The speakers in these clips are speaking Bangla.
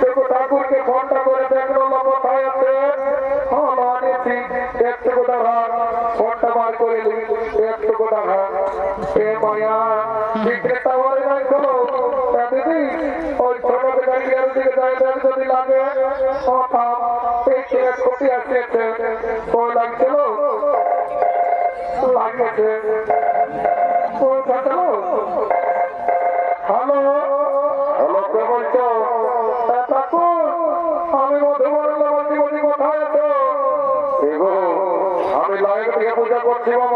দেখো ঠাকুরকে ফোনটা করে দেখল কোথায় আছে। হ্যাঁ আনিছি একটু কোথা ভাগ। ফোনটা বার করে একটু কোথা ভাগ। এ মায়া, বিক্রেতা বলে হ্যাঁ দিদি, ওই ছোট গাড়িয়ার দিকে যাইবেন যদি লাগে? ও থাম। এই ছেলে ক্ষতি আসছে ওই লাগছিল লাগিয়েছে ওই থাকল পূজা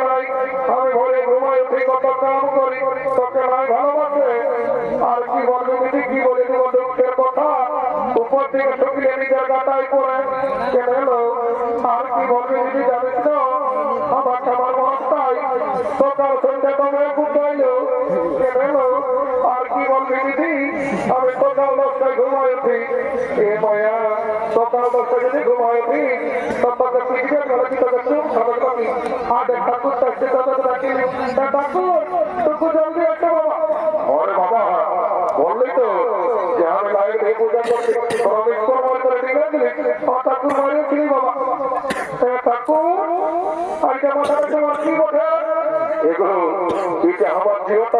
নাই আমি ভোরে ঘুমাই উঠি আর কি বলবি দিদি কথা। উপর থেকে নিজের গাটাই করে কেন আর কি বলবি দিদি জানিস তো? আমার খাবার বস্তায় সকাল আর কি বলবি দিদি আমি সকাল দশটায় ঘুমাই উঠি। এ মায়া সকাল দশটায় যদি ঘুমাই উঠি ততকে পিছিয়ে গেলে কি তোকে চুপ খাবার করি আগে ঠাকুর থাকছে তত ডাকি ঠাকুর টুকু জলদি একটা বাবা। ওরে বাবা বললি তো যে আমি লাইট এই পূজা করছি প্রবেশ করব করে ঠিক আছে ও ঠাকুর মারিয়েছিলি বাবা। ঠাকুর আর কেমন তোমার কি বটে এগুলো আমার জীবনটা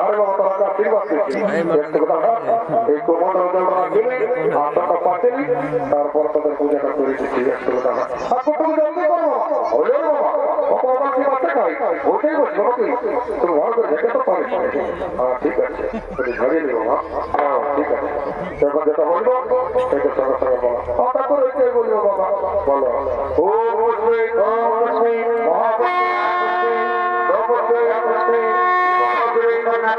রাখলি আশাটা পাঠিলি তারপর তোদের পূজাটা করে দিচ্ছি একটু কথা ঠাকুর তুমি জলদি করব? হলে বাবা বাবা কি বাচ্চা খাই ওটাই বলছো তুমি ভালো করে দেখে তো পারিস হ্যাঁ ঠিক আছে। তুমি ঝরিয়ে দেবো মা। হ্যাঁ ঠিক আছে। যখন যেটা বলব সেটা সঙ্গে সঙ্গে বলো। কথা এটাই বলব বাবা। বলো। ও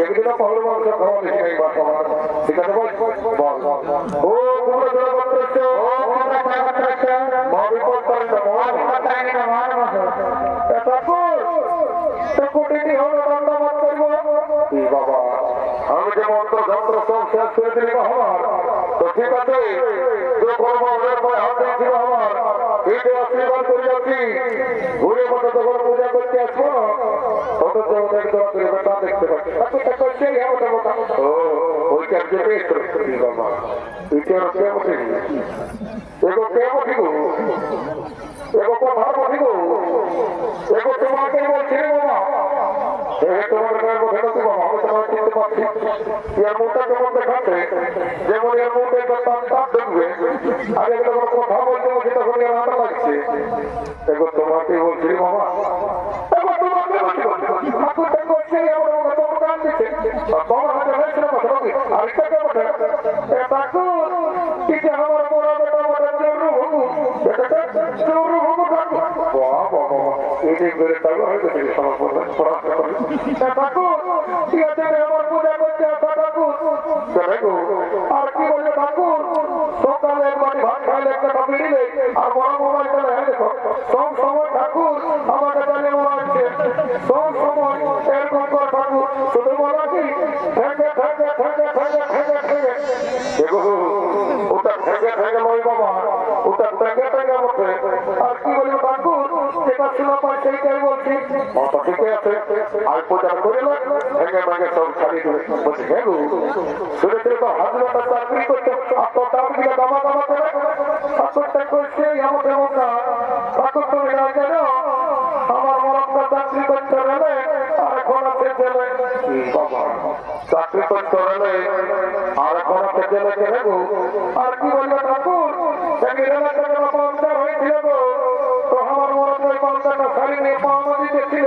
এগুলো পাগল মানুষের খাওয়া বেশি নেই বাবা ঠিক আছে বল বল ও তোমরা যারা করতেছো ও তোমরা যারা করতেছো মা বিপদ করে না মা বিপদ করে না মা এটা কর তো কোটি হলো দণ্ডবাদ করব বাবা আমি যে মন্ত্র যন্ত্র সব শেষ করে দিলি আমার তো ঠিক আছে যে করব ওদের পায়ে হাত দিয়েছিল আমার এইটা আশীর্বাদ করে যাচ্ছি ঘুরে মতো তখন পূজা করতে আসব তো দোয়া করে বেটা দেখতে পাচ্ছি তাকে তো করছে আমাদের মতো ও ওইটার যে বেশ করতে বাবা ওইটার কেমন ঠিক এগো কেমন ঠিক এগো কথা ঠিক এগো তোমাকে বলছি বাবা এই তোমার গায়ে বোঝা তো বাবা আমি তোমার এগো তোমাকে বলছি বাবা হয়তো পড়াশোনা ঠিক আছে আমার পূজা করতে। আর কি বলছে ঠাকুর? সকালে একবার ভাত খাইলে একটা কাপড় দিলে আর বড় মোবাইল চলে দেখো। সব সময় ঠাকুর আমাকে সব সময় এরকম কর ঠাকুর। শুধু বলা কি? ঠেকে ঠেকে ঠেকে ঠেকে ঠেকে ঠেকে দেখো ওটা ঠেকে ঠেকে লই বাবা ওটা ঠিকই আছে আর পূজা করে না, ভেঙে ভেঙে সব ছাড়িয়ে দেবে বলছি হ্যাঁ গো শুনেছিল তো হাজরাটা চাকরি করতে তো তার দিকে দামা দামা করে ঠাকুরটা করছে এমন এমন না ঠাকুর তুমি না জানো আমার মরমটা চাকরি করতে গেলে আর এখন চাকরি তো আমার মরম ওই পাঞ্চারটা শাড়ি নিয়ে পাওয়া দিতেছিল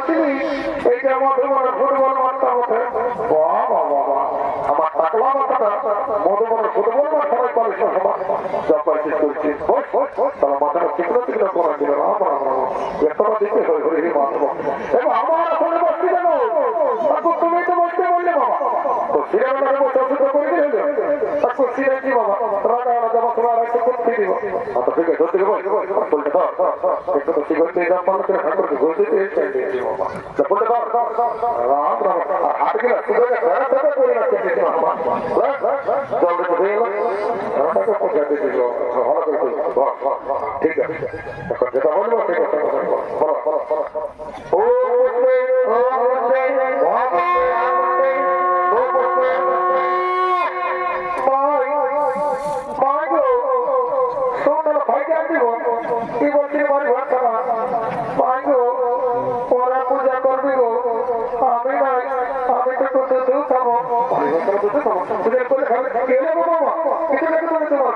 করতেছিলি এইটা মনে ফুটবল মারতাম ওঠে বাহ বাহ। আমার টাকলা মাথাটা মনে ফুটবল সবাই পারে সবাই যা বস বস তারা মাথাটা চিকনো চিকনো করা দিল রাম রাম রাম এতটা দিতে হয়ে হয়ে মারবো। এবং বাবা। বাবা রাজা রাজা বাসরা রাখতে দিব আচ্ছা আছে ধরতে বল বলতে দাও একটু তো দাম পালন করে ঠাকুরকে ঘুরতে দিয়ে চাইছি বাবা তা বলতে দাও রাম রাম আর হাত গেলে বাহ। ঠিক আছে ও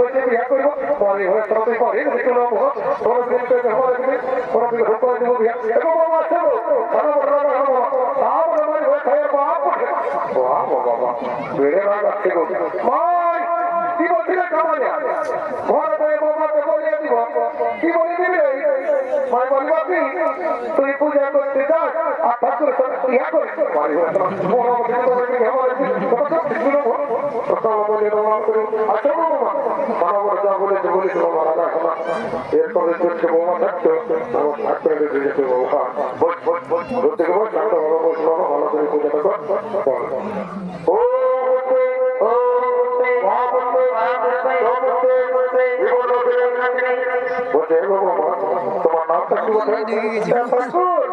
হয়েছে বিয়া করব পরে হয়ে সবাই করে দেখে নেব তোর দিন থেকে হওয়ার দিন তোর দিন হুক করে দেবো বিয়া এগো বাবা আছে গো ভালো বড় বড় হব হয়ে বাপ বাবা বাবা বেড়ে যাচ্ছে গো মাই কি বলছিলে কামালিয়া ঘরে বয়ে বলিয়ে দিব কি বলে দিবে মাই বলব কি তুই পূজা করতে যাস আর ঠাকুর ইয়া করে বাড়ি হয়ে তোমার বড় বড় বড় বড় হেমারে কত সব শুনো কথা বলে আচ্ছা বাবা বড় বড় যা বলেছে বলেছিল মারা না শোনা এরপরে শান্ত ভালো বস ভালো কর ও এগো বৌমা, তোমার নামটা কি বলে? ঠাকুর,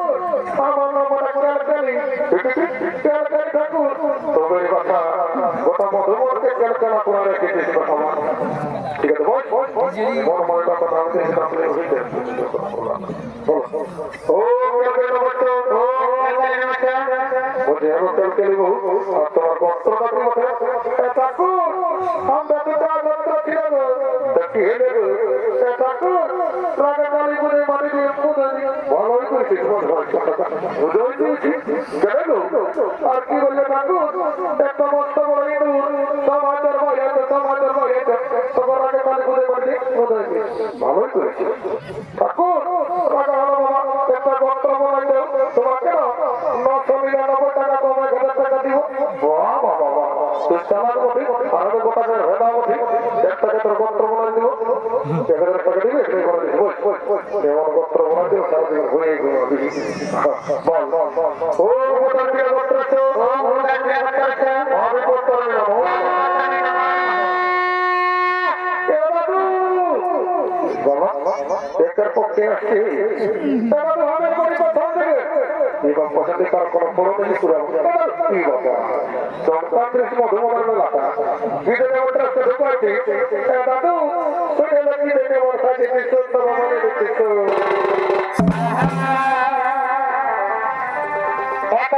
আমার নাম ওটা ক্যালকালি। ক্যালকালি ঠাকুর। তবে কথা, গোটা মধুমরকে ক্যালকালা করে রেখেছিস কথা ঠিক আছে মনে কথা নাম ঠাকুর গো এ ঠাকুর রাজা কালী করে মাটি দিয়ে পুজো ভালোই করেছিস বুঝোই করেছিস কেন গো আর কি বললে ঠাকুর একটা মস্ত বড় ইঁদুর সমাজের বইয়াতে সমাজের বইয়াতে তোমার রাজা কালী করে মাটি ভালোই করেছিস ঠাকুর রাজা হলো বাবা একটা বস্ত্র বলাইতে তোমাকে নশো নিরানব্বই টাকা কমে হাজার টাকা দিব বাবা বাবা তুই চালার মধ্যে আরও গোটা করে ভেদা মধ্যে এক টাকা তোর বস্ত্র বলাই দিব এক হাজার ঘুরে ঘুরে বল বল বল ও গোটা দিয়ে ও বস্ত্র আছে আমি বস্ত্র নেব একের পক্ষে আসছে তারা ভাবে করে কথা থেকে এবং পছন্দ তার কোনো বড় নেই পুরো কি কথা সংস্থান্ত্রিক মধুমনের বিজয় ওটা সে দাদু তুই লাগি দেখে বসা দিতে চলতে বাবারে দেখতে একটা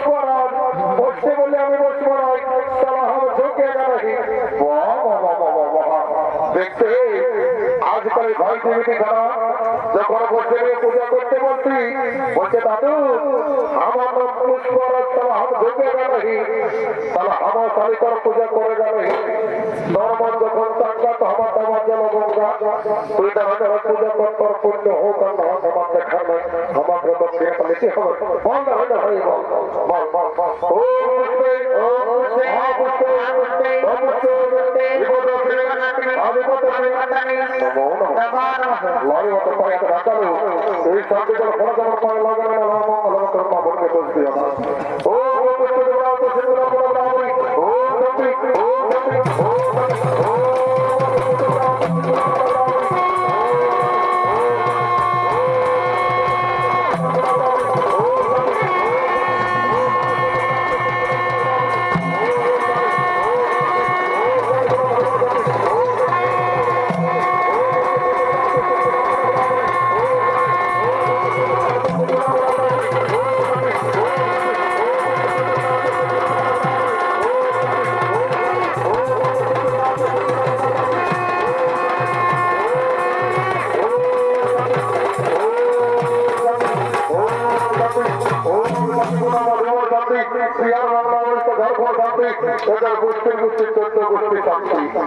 নাম ভাই দেবীকে যারা যখন বসে পূজা করতে বলছি বলছে দাদু আমার পুষ্পরাজ তারা হাত ঝুঁকে গেছি তারা আমার শালিকার পূজা করে গেলে নর্মাল যখন চাঙ্গা তো আমার তোমার যেন গঙ্গা তুই যাবে পূজা কর তোর পুণ্য হোক আর না হোক দেখা নেই আমার যত প্রিয় পালিতে হবে না হয় বল বল বল বল ও পুষ্পে ও পুষ্পে ও পুষ্পে ও পুষ্পে বিপদ ফিরে আমি কত ফিরে লড়ি মতো পায়ে রাখালো সবকে যেন ফোন যেন পায়ে লাগানো না রাম রাম করম বলতে বলছি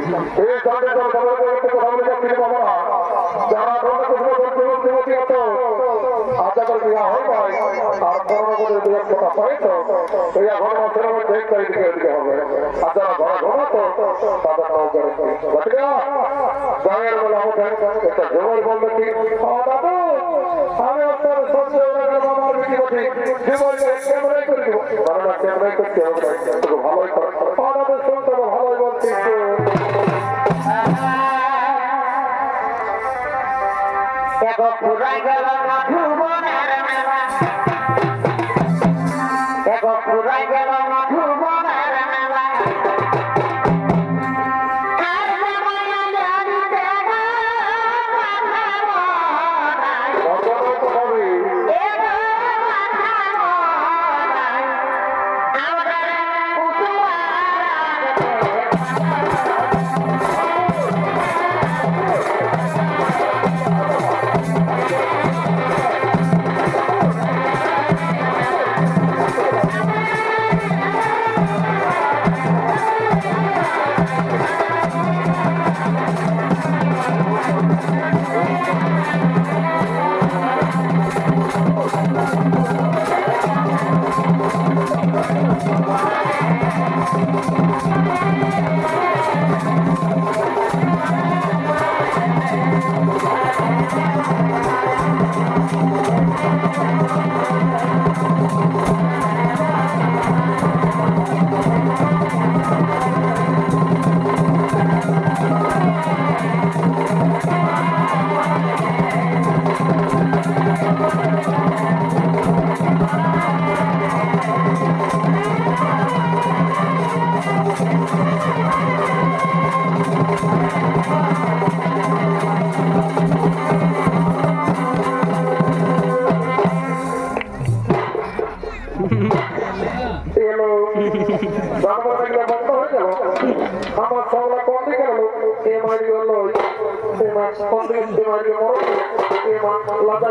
এই শান্তি দল সবাইকে একটু কথা বলে যারা ধর্ম কুসুম যুবক যুবতী আছো আজ যাদের বিবাহ হয় আর করোনা করে বিয়ের কথা পাইছ এই ঘর মাসের মধ্যে এক তারিখে দিকে হবে আর যারা ঘরে ঘুমাতো তাদের নাম করে বুঝলিয়া গায়ের বেলা আমাকে একটা জমল বলবে কি বাবু আমি আপনার সহ্য আমার বিক্রি করছি জীবন ক্যামেরাই করে দিব কারণ ক্যামেরাই করতে হবে ভালোই করে গেল